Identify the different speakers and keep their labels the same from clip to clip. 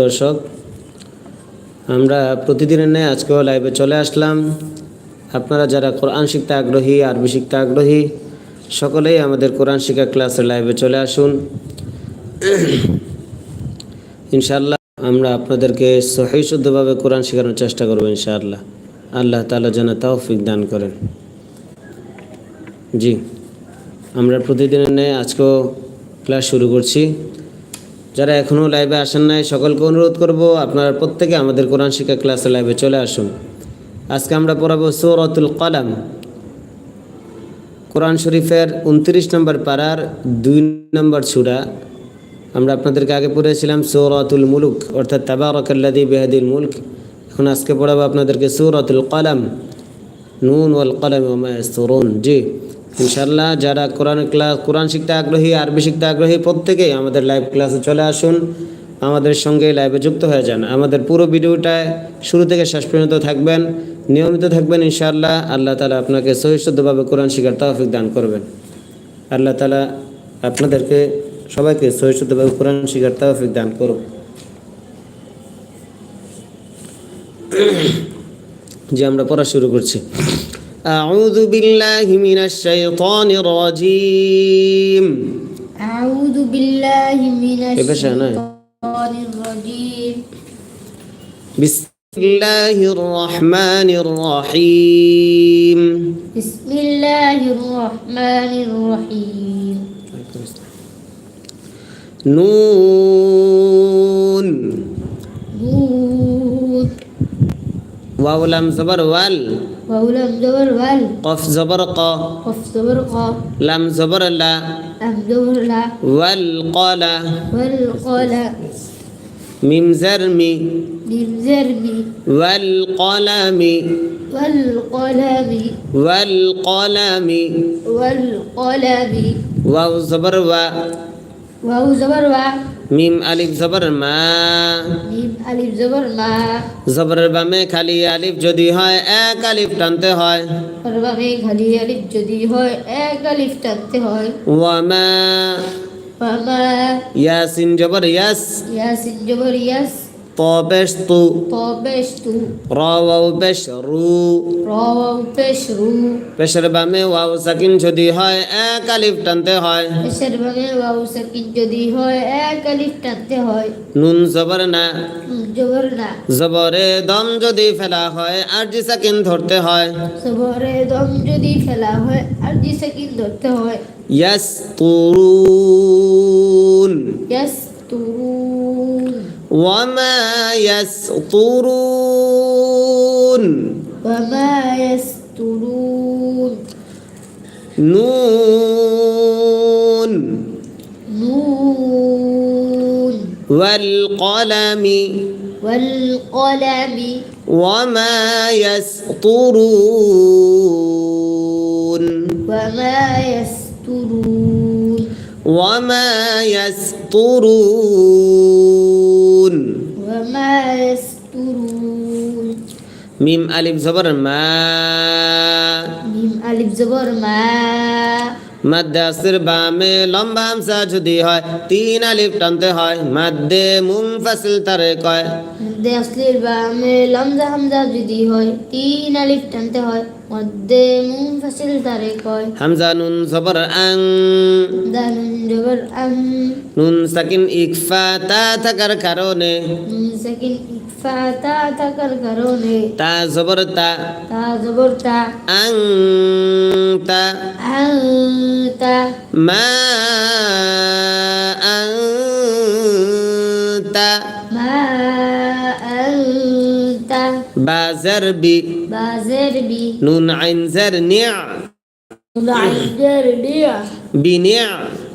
Speaker 1: দর্শক, আমরা প্রতিদিনের ন্যায় আজকেও লাইভে চলে আসলাম। আপনারা যারা কোরআন শিখতে আগ্রহী, আরবি শিখতে আগ্রহী, সকলেই আমাদের কোরআন শিক্ষা ক্লাসের লাইভে চলে আসুন। ইনশাআল্লাহ, আমরা আপনাদেরকে সহি শুদ্ধভাবে কোরআন শেখানোর চেষ্টা করব ইনশাআল্লাহ। আল্লাহ তালা যেন তৌফিক দান করেন। জি, আমরা প্রতিদিনের ন্যায় আজকেও ক্লাস শুরু করছি। যারা এখনও লাইভে আসেন নাই, সকলকে অনুরোধ করব আপনারা প্রত্যেকে আমাদের কোরআন শিক্ষা ক্লাসে লাইভে চলে আসুন। আজকে আমরা পড়াবো সৌরতুল কলাম। কোরআন শরীফের উনত্রিশ নম্বর পাড়ার দুই নম্বর ছুরা আমরা আপনাদেরকে আগে পড়েছিলাম সৌরতুল মুলুক, অর্থাৎ তাবারকাল্লাদি বেহাদিল মুলক। এখন আজকে পড়াবো আপনাদেরকে সৌরতুল কলাম। নুন ওয়াল কলাম জি। ইনশাল্লাহ যারা কোরআন ক্লাস, কোরআন শিখতে আগ্রহী, আরবি শিখতে আগ্রহী, প্রত্যেকেই আমাদের লাইভ ক্লাসে চলে আসুন। আমাদের সঙ্গে লাইভে যুক্ত হয়ে যান। আমাদের পুরো ভিডিওটায় শুরু থেকে শেষ পর্যন্ত থাকবেন। নিয়মিত থাকবেন ইনশাআল্লাহ। আল্লাহ তালা আপনাকে সহিষ্ণুদ্ধভাবে কোরআন শিখার তৌফিক দান করবেন। আল্লাহ তালা আপনাদেরকে সবাইকে সহিষ্ণুদ্ধভাবে কোরআন শিখার তৌফিক দান করুন যে আমরা পড়া শুরু করছি। أعوذ بالله من الشيطان الرجيم.
Speaker 2: أعوذ بالله من
Speaker 1: شأنه؟
Speaker 2: الشيطان الرجيم
Speaker 1: بسم الله الرحمن الرحيم
Speaker 2: بسم الله الرحمن الرحيم
Speaker 1: نون.
Speaker 2: نون.
Speaker 1: واو لام زبر وال.
Speaker 2: وولم زبر وال
Speaker 1: قف زبر ق
Speaker 2: قف زبر قاف
Speaker 1: لام زبر لا.
Speaker 2: أم زبر لا.
Speaker 1: والقال
Speaker 2: والقلم
Speaker 1: ميم زرمي
Speaker 2: ميم زربي
Speaker 1: والقلم
Speaker 2: والقلم
Speaker 1: والقلم
Speaker 2: والقلم
Speaker 1: واو زبر وا.
Speaker 2: वाऊ जबर वा
Speaker 1: मीम अलिफ जबर मा
Speaker 2: मीम আলিফ জবর মা
Speaker 1: জবরের বামে খালি আলিফ যদি হয় এক আলিফ টানতে হয়
Speaker 2: জবরের বামে খালি আলিফ যদি হয় এক আলিফ টানতে হয়
Speaker 1: ওয়া
Speaker 2: মা ওয়া মা
Speaker 1: ইয়াসিন জবর ইয়াস
Speaker 2: ইয়াসিন জবর ইয়াস
Speaker 1: রাও বেশ রু
Speaker 2: রাও পেশ রু
Speaker 1: পেশের বামে ওয়াও সাকিন যদি হয় এক আলিফ টানতে হয়
Speaker 2: পেশের ভাগে ওয়াও সাকিন যদি হয় এক আলিফ টানতে হয়
Speaker 1: নুন জবর না
Speaker 2: জবর না
Speaker 1: জবরে দম যদি ফেলা হয় আর জি সাকিন ধরতে হয়
Speaker 2: সবরে দম যদি ফেলা হয় আর জি সাকিন ধরতে হয়
Speaker 1: ইয়াস তুরুন وما يسطرون
Speaker 2: وما يسترون.
Speaker 1: نون.
Speaker 2: نون.
Speaker 1: والقلم.
Speaker 2: والقلم.
Speaker 1: وما يسطرون
Speaker 2: وما يسترون.
Speaker 1: وما يسطرون মিম আলিফ জবর মা।
Speaker 2: মিম আলিফ জবর মা।
Speaker 1: মাদ্রাসের বামে লম্বা হামসা যদি হয় তিন আলিফ টানতে হয় মাদ্দে মুনফাসিল তারে কয়।
Speaker 2: মধ্যে আসলির বামে লমজা হামজা যদি হয় তিন আলিফ টানতে হয় মধ্যে মুম ফাসিল তারে কয়।
Speaker 1: হামজা নুন জবর আং।
Speaker 2: দানুন জবর আম
Speaker 1: নুন সাকিন ইকফা তা থাকার কারণে।
Speaker 2: নুন সাকিন ইকফা তা থাকার কারণে
Speaker 1: তা জবর তা
Speaker 2: তা জবর তা
Speaker 1: আং তা
Speaker 2: আং তা
Speaker 1: মা আং তা
Speaker 2: মা আং তা
Speaker 1: বি
Speaker 2: বাজের বি
Speaker 1: নুন আইন জার নিয়া
Speaker 2: নুদাইজের বিয়া
Speaker 1: বিনিয়া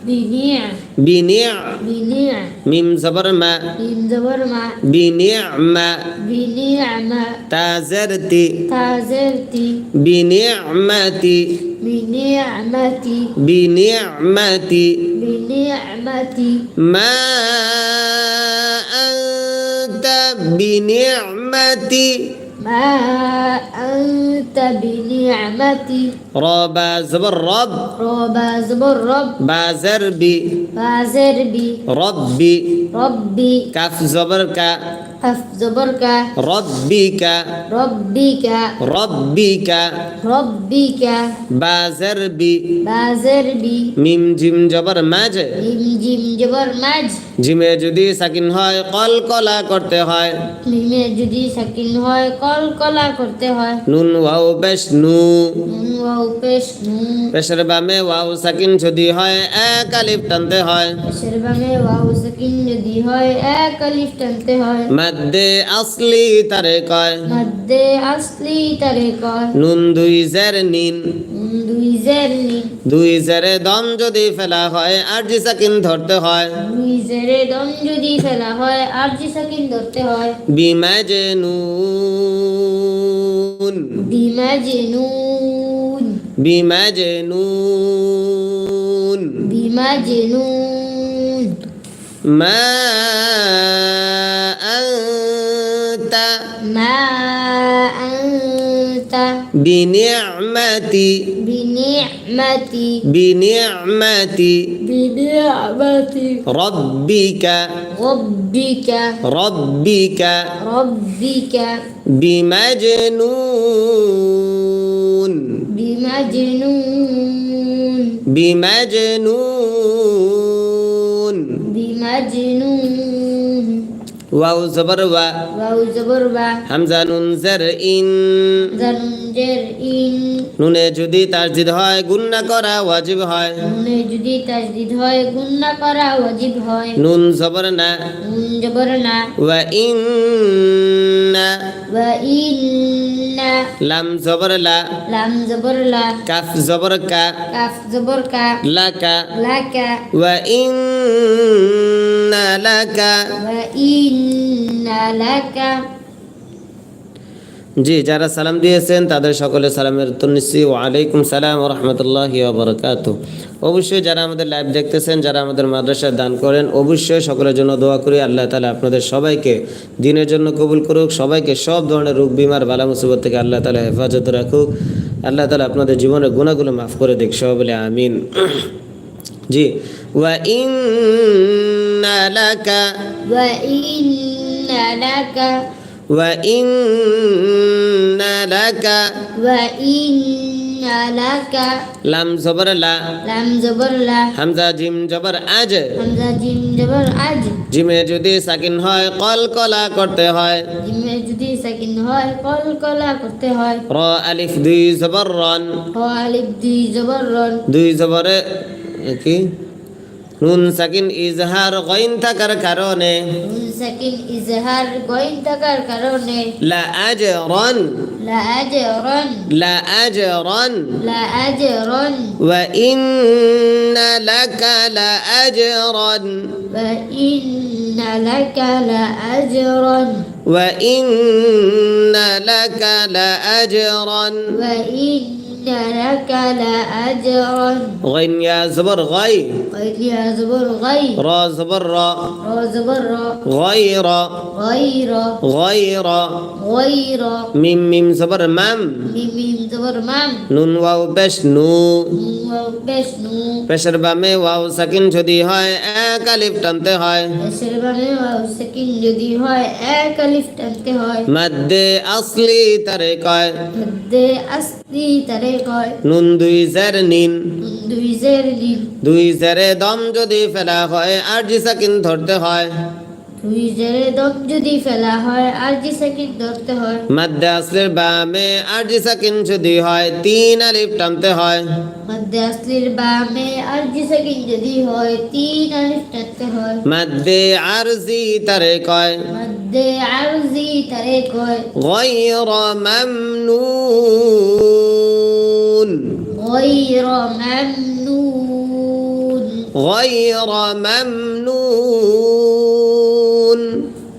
Speaker 2: بنيع.
Speaker 1: بنيع.
Speaker 2: بنعم
Speaker 1: ميم زبر ما
Speaker 2: ميم زبر ما
Speaker 1: بنيع
Speaker 2: ما
Speaker 1: بنيع ما
Speaker 2: تازرتي.
Speaker 1: تازرتي.
Speaker 2: بنيع
Speaker 1: ماتي
Speaker 2: بنيع
Speaker 1: ماتي بنيع ماتي بنيع ماتي
Speaker 2: ما أنت بنيع ماتي মা আনতা বিনিআমাতি
Speaker 1: রা বা জবর রব।
Speaker 2: রা বা। জবর রব
Speaker 1: বা। জের বি। কাফ জবর কা।
Speaker 2: জবর কা
Speaker 1: রব্বিকা।
Speaker 2: রব্বিকা।
Speaker 1: রব্বিকা।
Speaker 2: রব্বিকা।
Speaker 1: বা
Speaker 2: জারবি
Speaker 1: মিম জিম জবর মাজ।
Speaker 2: মিম জিম জবর মাজ।
Speaker 1: জিমে যদি সাকিন হয় কলকলা করতে হয়।
Speaker 2: মিমে যদি সাকিন হয় কলকলা করতে হয়।
Speaker 1: নুন ওয়াও পেশ নু।
Speaker 2: নুন ওয়াও পেশ নু।
Speaker 1: পেশের বামে ওয়াও সাকিন যদি হয় এক আলিফ টানতে হয়।
Speaker 2: পেশের বামে ওয়াও সাকিন যদি হয় এক আলিফ টানতে হয়।
Speaker 1: মাদ্দে আসলি তারে কয়।
Speaker 2: মধ্যে আসলি তারে কয়।
Speaker 1: নুন দুই জের নিন।
Speaker 2: নুন দুই জের নিন।
Speaker 1: দুই জেরে দম যদি ফেলা হয় আর জি সাকিন ধরতে হয়।
Speaker 2: দুই জেরে দম যদি ফেলা হয় আর জি সাকিন ধরতে হয়।
Speaker 1: বিমাজে নুন।
Speaker 2: বিমাজিনুন
Speaker 1: বিমাজে নুন।
Speaker 2: বিমাজিনুন
Speaker 1: মা আনতা বিনি'মাতি
Speaker 2: বিনি'মাতি
Speaker 1: বিনি'মাতি
Speaker 2: বিনি'মাতি
Speaker 1: রব্বিকা
Speaker 2: রব্বিকা
Speaker 1: রব্বিকা
Speaker 2: রব্বিকা
Speaker 1: বিমাজনুন
Speaker 2: বিমাজিনুন
Speaker 1: বিমাজনুন ওয়াও জবর ওয়া।
Speaker 2: ওয়াও জবর বা
Speaker 1: হামজা নুন জের ইন।
Speaker 2: জানুনজের ইন।
Speaker 1: নুনে যদি তাসদিদ হয় গুন্না করা ওয়াজিব হয়।
Speaker 2: নুনে যদি তাজদিদ হয় গুন্না করা ওয়াজিব হয়।
Speaker 1: নুন জবর না।
Speaker 2: নুন জবর না।
Speaker 1: ওয়া ইন্না
Speaker 2: ওয়া ইন্না
Speaker 1: লাম জবর লা।
Speaker 2: লাম জবর লা।
Speaker 1: কাফ জবর কা।
Speaker 2: কাফ জবর কা।
Speaker 1: লাকা
Speaker 2: লাকা
Speaker 1: ওয়া ইন্না লাকা
Speaker 2: ওয়া লাকা
Speaker 1: জি, যারা সালাম দিয়েছেন, তাদের সকলে সালামের নিচ্ছি ওয়ালাইকুম সালাম রহমতুল্লাহ বরকাত অবশ্যই যারা আমাদের লাইভ দেখতেছেন, যারা আমাদের মাদ্রাসায় দান করেন, অবশ্যই সকলের জন্য দোয়া করি। আল্লাহ তালা আপনাদের সবাইকে দিনের জন্য কবুল করুক। সবাইকে সব ধরনের রোগ, বিমার, বালা, মুসিবত থেকে আল্লাহ তালা হেফাজত রাখুক। আল্লাহ তালা আপনাদের জীবনের গুণাগুলো মাফ করে দিক। সবাই বলে আমিন। জি। ওয়া ইন্না লাকা
Speaker 2: ওয়া ইন্না লাকা
Speaker 1: ওয়া ইন্না লাকা
Speaker 2: ওয়া ইন্না লাকা
Speaker 1: লাম জবর লা।
Speaker 2: লাম জবর লা।
Speaker 1: হামজা জিম জবর আজ।
Speaker 2: হামজা জিম জবর আজ।
Speaker 1: জিমে যদি সাকিন হয় কল কলা করতে হয়।
Speaker 2: জিমে যদি সাকিন হয় কল কলা করতে হয়।
Speaker 1: র আলিফ দুই জবর রন।
Speaker 2: হ আলিফ দুই জবর রন।
Speaker 1: দুই জবরে কি নুন সাকিন ইজহার গইন থাকার কারণে
Speaker 2: নুন সাকিন ইজহার গইন থাকার কারণে
Speaker 1: লা আজরান
Speaker 2: লা আজরান
Speaker 1: লা আজরান
Speaker 2: লা আজরান ওয়া ইন্না লাকা লা আজরান
Speaker 1: ওয়া ইন্না লাকা লা আজরান
Speaker 2: ওয়া ইন্না লাকা লা আজরান ওয়া ইন্না
Speaker 1: غين يا زبر غي
Speaker 2: ইয়া জবর গাই
Speaker 1: را زبر را
Speaker 2: র জবর র
Speaker 1: غير
Speaker 2: غير
Speaker 1: غير
Speaker 2: غير
Speaker 1: ميم ميم زبر مم
Speaker 2: মিম মিম জবর মাম
Speaker 1: নুন ওয়াও বেশ নু
Speaker 2: নুন ওয়াও পেশ নু
Speaker 1: পেশের বামে ওয়াও সাকিন যদি হয় এক আলিফ টানতে হয়
Speaker 2: এসের বামে ওয়াও সাকিন যদি হয় এক আলিফ টানতে হয়
Speaker 1: মাদ্দে আসলি তারে কয়
Speaker 2: মধ্যে আসলি তারে কয়
Speaker 1: নুন দুই জের নিন
Speaker 2: দুই জেরে
Speaker 1: দম যদি ফেলা হয় আর জি সাকিন ধরতে হয়।
Speaker 2: দুই জেরে দম যদি ফেলা হয় আর জি সাকিন ধরতে হয়।
Speaker 1: মাদ্দে আসলের বামে আর জি সাকিন যদি হয় তিন আলিফ টানতে হয়।
Speaker 2: মাদ্দে আসলের বামে আর জি সাকিন যদি হয় তিন আলিফ টানতে হয়।
Speaker 1: মাদ্দে আরজি তারে কয়।
Speaker 2: মাদ্দে আরজি তারে কয়।
Speaker 1: গায়রা মামনুন ممنون.
Speaker 2: غير ممنون.
Speaker 1: غير ممنون.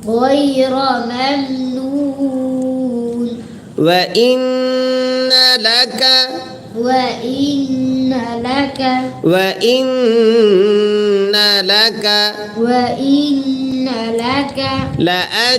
Speaker 2: غير ممنون.
Speaker 1: وإن لك.
Speaker 2: وإن لك.
Speaker 1: وإن لك.
Speaker 2: وإن لك.
Speaker 1: لأجرا